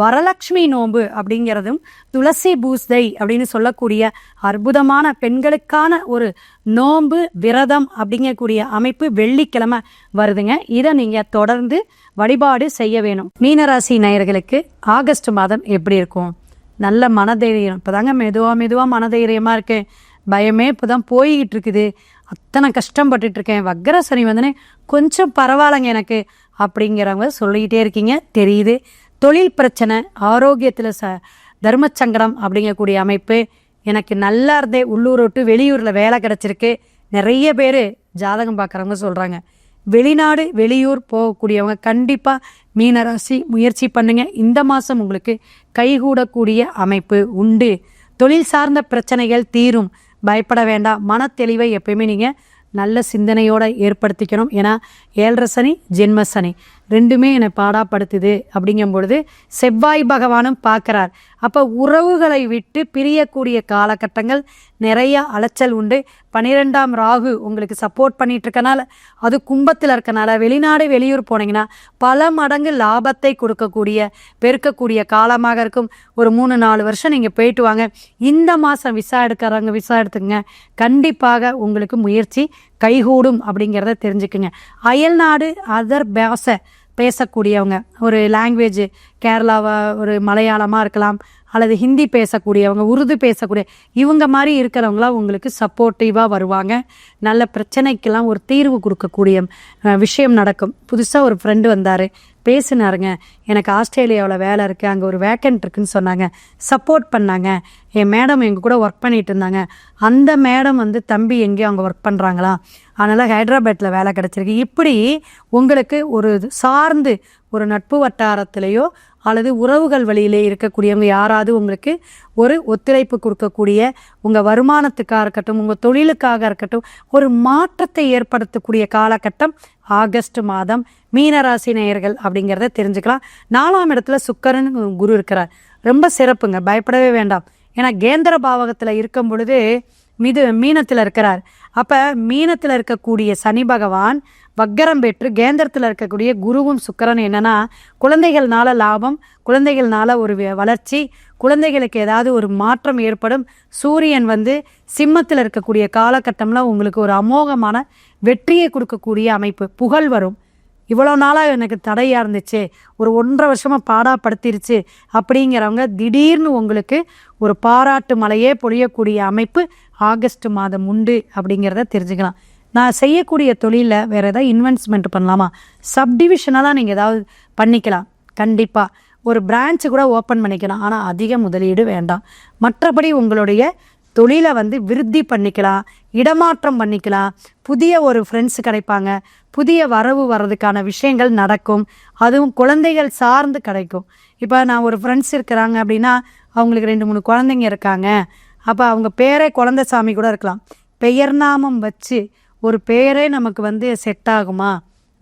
வரலட்சுமி நோன்பு அப்படிங்கிறதும் துளசி பூஸ்தை அப்படின்னு சொல்லக்கூடிய அற்புதமான பெண்களுக்கான ஒரு நோன்பு விரதம் அப்படிங்கக்கூடிய அமைப்பு வெள்ளிக்கிழமை வருதுங்க. இதை நீங்கள் தொடர்ந்து வழிபாடு செய்ய வேணும். மீனராசி நேயர்களுக்கு ஆகஸ்ட் மாதம் எப்படி இருக்கும்? நல்ல மனதைரியம். இப்போதாங்க மெதுவாக மெதுவாக மனதைரியமாக இருக்கேன். பயமே இப்போ தான் போய்கிட்டு இருக்குது. அத்தனை கஷ்டப்பட்டுட்டு இருக்கேன். வக்கர சனி வந்தனே கொஞ்சம் பரவாயில்லைங்க எனக்கு அப்படிங்கிறவங்க சொல்லிக்கிட்டே இருக்கீங்க. தெரியுது. தொழில் பிரச்சனை ஆரோக்கியத்தில் ச தர்மச்சங்கடம் அப்படிங்கக்கூடிய அமைப்பு எனக்கு நல்லா இருந்தே உள்ளூர் விட்டு வெளியூரில் வேலை கிடச்சிருக்கு. நிறைய பேர் ஜாதகம் பார்க்குறவங்க சொல்கிறாங்க வெளிநாடு வெளியூர் போகக்கூடியவங்க கண்டிப்பாக மீனராசி முயற்சி பண்ணுங்க. இந்த மாதம் உங்களுக்கு கைகூடக்கூடிய அமைப்பு உண்டு. தொழில் சார்ந்த பிரச்சனைகள் தீரும். பயப்பட வேண்டாம். மனத்தெளிவை எப்பயுமே நீங்கள் நல்ல சிந்தனையோடு ஏற்படுத்திக்கணும். ஏன்னா ஏழரை சனி ஜென்ம சனி. ரெண்டுமே என்னை பாடாப்படுத்துது அப்படிங்கும் பொழுது செவ்வாய் பகவானும் பார்க்குறார். அப்போ உறவுகளை விட்டு பிரியக்கூடிய காலகட்டங்கள் நிறைய அலைச்சல் உண்டு. பன்னிரெண்டாம் ராகு உங்களுக்கு சப்போர்ட் பண்ணிட்டு இருக்கனால அது கும்பத்தில் இருக்கனால வெளிநாடு வெளியூர் போனீங்கன்னா பல மடங்கு லாபத்தை கொடுக்கக்கூடிய பெருக்கக்கூடிய காலமாக இருக்கும். ஒரு மூணு நாலு வருஷம் நீங்கள் போயிட்டு வாங்க. இந்த மாதம் விசா எடுக்கிறவங்க விசா எடுத்துங்க கண்டிப்பாக உங்களுக்கு முயற்சி கைகூடும் அப்படிங்கிறத தெரிஞ்சுக்குங்க. அயல்நாடு அதர் பாஷை பேசக்கூடியவங்க. ஒரு லாங்குவேஜ் கேரளாவா ஒரு மலையாளமாக இருக்கலாம் அல்லது ஹிந்தி பேசக்கூடியவங்க உருது பேசக்கூடிய இவங்க மாதிரி இருக்கிறவங்களாம் உங்களுக்கு சப்போர்ட்டிவாக வருவாங்க. நல்ல பிரச்சனைக்கெல்லாம் ஒரு தீர்வு கொடுக்கக்கூடிய விஷயம் நடக்கும். புதுசாக ஒரு ஃப்ரெண்டு வந்தார். பேசினாருங்க. எனக்கு ஆஸ்திரேலியாவில் வேலை இருக்குது அங்கே ஒரு வேக்கன்ட் இருக்குன்னு சொன்னாங்க. சப்போர்ட் பண்ணாங்க. என் மேடம் எங்கள் கூட ஒர்க் பண்ணிட்டு இருந்தாங்க. அந்த மேடம் வந்து தம்பி எங்கேயோ அங்கே ஒர்க் பண்ணுறாங்களா அதனால் ஹைதராபாத்தில் வேலை கிடச்சிருக்கு. இப்படி உங்களுக்கு ஒரு சார்ந்து ஒரு நட்பு வட்டாரத்திலேயோ அல்லது உறவுகள் வழியிலே இருக்கக்கூடியவங்க யாராவது உங்களுக்கு ஒரு ஒத்துழைப்பு கொடுக்கக்கூடிய உங்கள் வருமானத்துக்காக இருக்கட்டும் உங்கள் தொழிலுக்காக இருக்கட்டும் ஒரு மாற்றத்தை ஏற்படுத்தக்கூடிய காலகட்டம் ஆகஸ்ட் மாதம் மீனராசி நேயர்கள் அப்படிங்கிறத தெரிஞ்சுக்கலாம். நாலாம் இடத்துல சுக்கரன் குரு இருக்கிறார். ரொம்ப சிறப்புங்க. பயப்படவே வேண்டாம். ஏன்னா கேந்திர பாவகத்தில் இருக்கும் பொழுது மிது மீனத்தில் இருக்கிறார். அப்போ மீனத்தில் இருக்கக்கூடிய சனி பகவான் வக்கரம் பெற்று கேந்திரத்தில் இருக்கக்கூடிய குருவும் சுக்கரன் என்னென்னா குழந்தைகள்னால லாபம் குழந்தைகள்னால ஒரு வளர்ச்சி குழந்தைகளுக்கு ஏதாவது ஒரு மாற்றம் ஏற்படும் சூரியன் வந்து சிம்மத்தில் இருக்கக்கூடிய காலகட்டம்ல உங்களுக்கு ஒரு அமோகமான வெற்றியை கொடுக்கக்கூடிய அமைப்பு புகழ் வரும். இவ்வளோ நாளாக எனக்கு தடையாக இருந்துச்சு ஒரு ஒன்றரை வருஷமாக பாடாப்படுத்திருச்சு அப்படிங்கிறவங்க திடீர்னு உங்களுக்கு ஒரு பாராட்டு மலையே பொழியக்கூடிய அமைப்பு ஆகஸ்ட் மாதம் உண்டு அப்படிங்கிறத தெரிஞ்சுக்கலாம். நான் செய்யக்கூடிய தொழிலில் வேறு ஏதாவது இன்வெஸ்ட்மெண்ட் பண்ணலாமா? சப்டிவிஷனலாக நீங்கள் ஏதாவது பண்ணிக்கலாம். கண்டிப்பாக ஒரு பிரான்ச்சு கூட ஓப்பன் பண்ணிக்கலாம் ஆனால் அதிக முதலீடு வேண்டாம். மற்றபடி உங்களுடைய தொழிலை வந்து விருத்தி பண்ணிக்கலாம் இடமாற்றம் பண்ணிக்கலாம். புதிய ஒரு ஃப்ரெண்ட்ஸ் கிடைப்பாங்க. புதிய வரவு வர்றதுக்கான விஷயங்கள் நடக்கும். அதுவும் குழந்தைகள் சார்ந்து கிடைக்கும். இப்போ நான் ஒரு ஃப்ரெண்ட்ஸ் இருக்கிறாங்க அப்படின்னா அவங்களுக்கு ரெண்டு மூணு குழந்தைங்க இருக்காங்க. அப்போ அவங்க பேரே குழந்தை சாமி கூட இருக்கலாம். பெயர் நாமம் வச்சு ஒரு பேரே நமக்கு வந்து செட் ஆகுமா?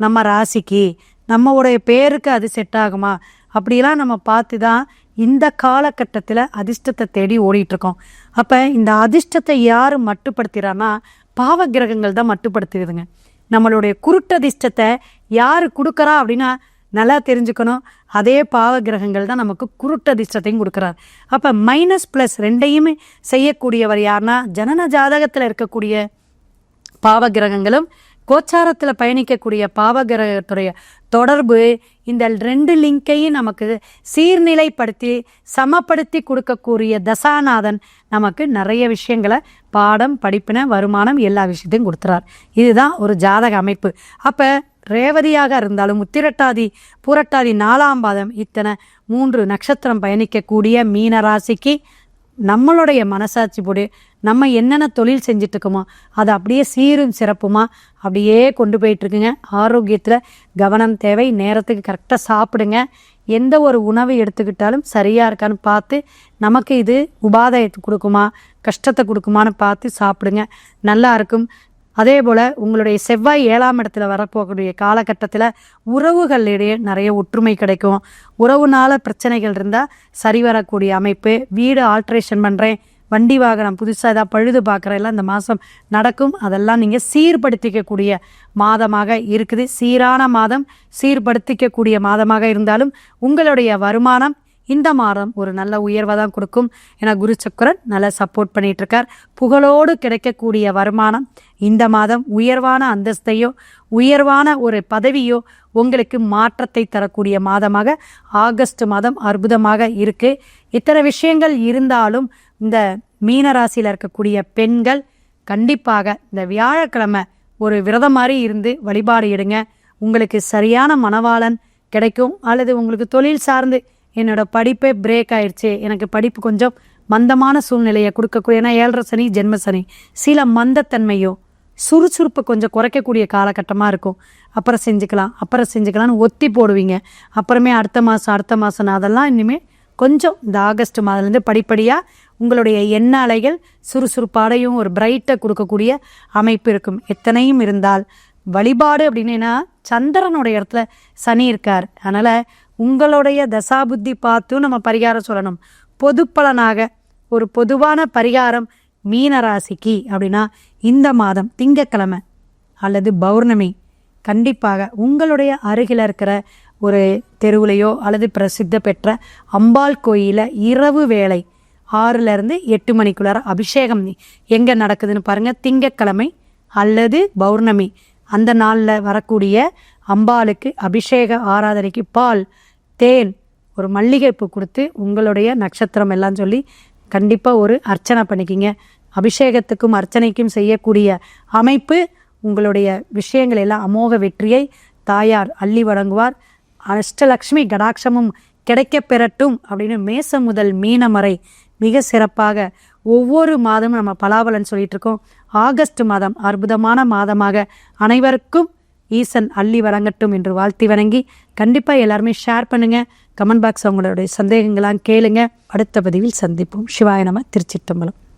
நம்ம ராசிக்கு. நம்மளுடைய பேருக்கு அது செட் ஆகுமா? அப்படிலாம் நம்ம பார்த்து தான் இந்த காலகட்டத்தில் அதிர்ஷ்டத்தை தேடி ஓடிட்டுருக்கோம். அப்போ இந்த அதிர்ஷ்டத்தை யார் மட்டுப்படுத்துகிறான்னா பாவ கிரகங்கள் தான் மட்டுப்படுத்துதுங்க. நம்மளுடைய குருட்டதிர்ஷ்டத்தை யார் கொடுக்குறா அப்படின்னா நல்லா தெரிஞ்சுக்கணும். அதே பாவ கிரகங்கள் தான் நமக்கு குருட்டதிர்ஷ்டத்தையும் கொடுக்குறார். அப்போ மைனஸ் ப்ளஸ் ரெண்டையுமே செய்யக்கூடியவர் யாருன்னா ஜனன ஜாதகத்தில் இருக்கக்கூடிய பாவ கிரகங்களும் கோச்சாரத்தில் பயணிக்கக்கூடிய பாவகிரகத்துடைய தொடர்பு இந்த ரெண்டு லிங்கையும் நமக்கு சீர்நிலைப்படுத்தி சமப்படுத்தி கொடுக்கக்கூடிய தசாநாதன் நமக்கு நிறைய விஷயங்களை பாடம் படிப்பின வருமானம் எல்லா விஷயத்தையும் கொடுத்துறார். இதுதான் ஒரு ஜாதக அமைப்பு. அப்போ ரேவதியாக இருந்தாலும் உத்திரட்டாதி பூரட்டாதி நாலாம் பாதம் இத்தனை மூன்று நட்சத்திரம் பயணிக்கக்கூடிய மீன ராசிக்கு நம்மளுடைய மனசாட்சி போடு நம்ம என்னென்ன தொழில் செஞ்சிட்ருக்கோமோ அதை அப்படியே சீரும் சிறப்புமா அப்படியே கொண்டு போயிட்டுருக்குங்க ஆரோக்கியத்தில் கவனம் தேவை நேரத்துக்கு கரெக்டாக சாப்பிடுங்க. எந்த ஒரு உணவு எடுத்துக்கிட்டாலும் சரியாக இருக்கான்னு பார்த்து நமக்கு இது உபாதையத்தை கொடுக்குமா கஷ்டத்தை கொடுக்குமான்னு பார்த்து சாப்பிடுங்க. நல்லா இருக்கும். அதே போல் உங்களுடைய செவ்வாய் ஏழாம் இடத்துல வரப்போகக்கூடிய காலகட்டத்தில் உறவுகளிடையே நிறைய ஒற்றுமை கிடைக்கும். உறவுனால பிரச்சனைகள் இருந்தால் சரி வரக்கூடிய அமைப்பு வீடு ஆல்ட்ரேஷன் பண்ணுறேன் வண்டி வாகனம் புதுசாக ஏதாவது பழுது பார்க்குறதெல்லாம் இந்த மாதம் நடக்கும். அதெல்லாம் நீங்கள் சீர்படுத்திக்கக்கூடிய மாதமாக இருக்குது. சீரான மாதம் சீர்படுத்திக்கக்கூடிய மாதமாக இருந்தாலும் உங்களுடைய வருமானம் இந்த மாதம் ஒரு நல்ல உயர்வை தான் கொடுக்கும். ஏன்னா குரு சக்கரன் நல்லா சப்போர்ட் பண்ணிட்டு இருக்கார் புகழோடு கிடைக்கக்கூடிய வருமானம் இந்த மாதம் உயர்வான அந்தஸ்தையோ உயர்வான ஒரு பதவியோ உங்களுக்கு மாற்றத்தை தரக்கூடிய மாதமாக ஆகஸ்ட் மாதம் அற்புதமாக இருக்கு. இத்தனை விஷயங்கள் இருந்தாலும் இந்த மீனராசியில் இருக்கக்கூடிய பெண்கள் கண்டிப்பாக இந்த வியாழக்கிழமை ஒரு விரதம் மாதிரி இருந்து வழிபாடு எடுங்க. உங்களுக்கு சரியான மனவாளன் கிடைக்கும். அல்லது உங்களுக்கு தொழில் சார்ந்து என்னோடய படிப்பே பிரேக் ஆயிடுச்சு எனக்கு படிப்பு கொஞ்சம் மந்தமான சூழ்நிலையை கொடுக்கக்கூடிய ஏன்னா ஏழரை சனி ஜென்ம சனி. சில மந்தத்தன்மையோ சுறுசுறுப்பை கொஞ்சம் குறைக்கக்கூடிய காலகட்டமாக இருக்கும். அப்புறம் செஞ்சுக்கலாம் அப்புறம் செஞ்சுக்கலாம்னு ஒத்தி போடுவீங்க. அப்புறமே அடுத்த மாதம் அடுத்த மாதம் அதெல்லாம் இனிமேல் கொஞ்சம் இந்த ஆகஸ்ட் மாதத்துலேருந்து படிப்படியாக உங்களுடைய எண்ண அலைகள் சுறுசுறுப்பாடையும் ஒரு பிரைட்டை கொடுக்கக்கூடிய அமைப்பு இருக்கும். எத்தனையும் இருந்தால் வழிபாடு அப்படின்னா சந்திரனுடைய இடத்துல சனி இருக்கார். அதனால் உங்களுடைய தசாபுத்தி பார்த்தும் நம்ம பரிகாரம் சொல்லணும். பொதுப்பலனாக ஒரு பொதுவான பரிகாரம் மீனராசிக்கு அப்படின்னா இந்த மாதம் திங்கக்கிழமை அல்லது பௌர்ணமி கண்டிப்பாக உங்களுடைய அருகில் இருக்கிற ஒரு தெருவுலையோ அல்லது பிரசித்த பெற்ற அம்பாள் கோயிலில் இரவு வேளை ஆறுலேருந்து எட்டு மணிக்குள்ளார அபிஷேகம் எங்கே நடக்குதுன்னு பாருங்கள் திங்கக்கிழமை அல்லது பௌர்ணமி அந்த நாளில் வரக்கூடிய அம்பாளுக்கு அபிஷேக ஆராதனைக்கு பால் தேன் ஒரு மல்லிகைப்பூ கொடுத்து உங்களுடைய நட்சத்திரம் எல்லாம் சொல்லி கண்டிப்பாக ஒரு அர்ச்சனை பண்ணிக்கிங்க. அபிஷேகத்துக்கும் அர்ச்சனைக்கும் செய்யக்கூடிய அமைப்பு உங்களுடைய விஷயங்கள் எல்லாம் அமோக வெற்றியை தாயார் அள்ளி வழங்குவார். அஷ்டலக்ஷ்மி கடாட்சமும் கிடைக்க பெறட்டும் அப்படின்னு மேசம் முதல் மீனமறை மிக சிறப்பாக ஒவ்வொரு மாதமும் நம்ம பலாபலன் சொல்லிட்டு இருக்கோம். ஆகஸ்ட் மாதம் அற்புதமான மாதமாக அனைவருக்கும் ஈசன் அள்ளி வழங்கட்டும் என்று வாழ்த்தி வணங்கி கண்டிப்பாக எல்லாருமே ஷேர் பண்ணுங்கள் கமெண்ட் பாக்ஸ் அவங்களுடைய சந்தேகங்களாம் கேளுங்க. அடுத்த பதிவில் சந்திப்போம். சிவாய நம திருச்சிட்டம்பலம்